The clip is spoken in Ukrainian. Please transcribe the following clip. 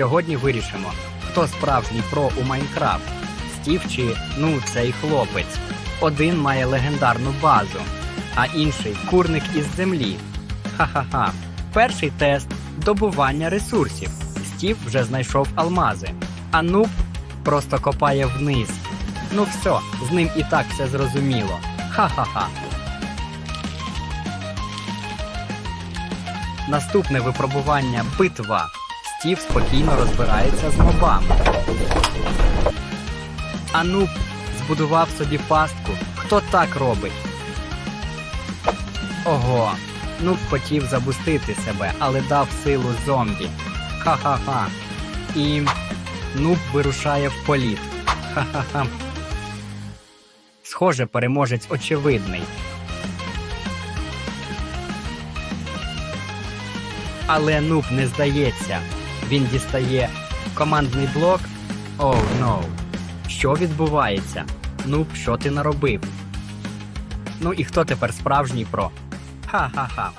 Сьогодні вирішимо, хто справжній про у Майнкрафт. Стів чи ну цей хлопець. Один має легендарну базу, а інший курник із землі. Ха-ха-ха. Перший тест добування ресурсів. Стів вже знайшов алмази, а нуб просто копає вниз. Ну все, з ним і так все зрозуміло. Ха-ха-ха. Наступне випробування битва. Стів спокійно розбирається з мобами. Ануб збудував собі пастку. Хто так робить? Ого. Нуб хотів забустити себе, але дав силу зомбі. Ха-ха-ха. І нуб вирушає в політ. Ха-ха-ха. Схоже, переможець очевидний. Але нуб не здається. Він дістає командний блок. Оу, oh, no. Що відбувається? Ну, що ти наробив? Ну і хто тепер справжній про? Ха-ха-ха.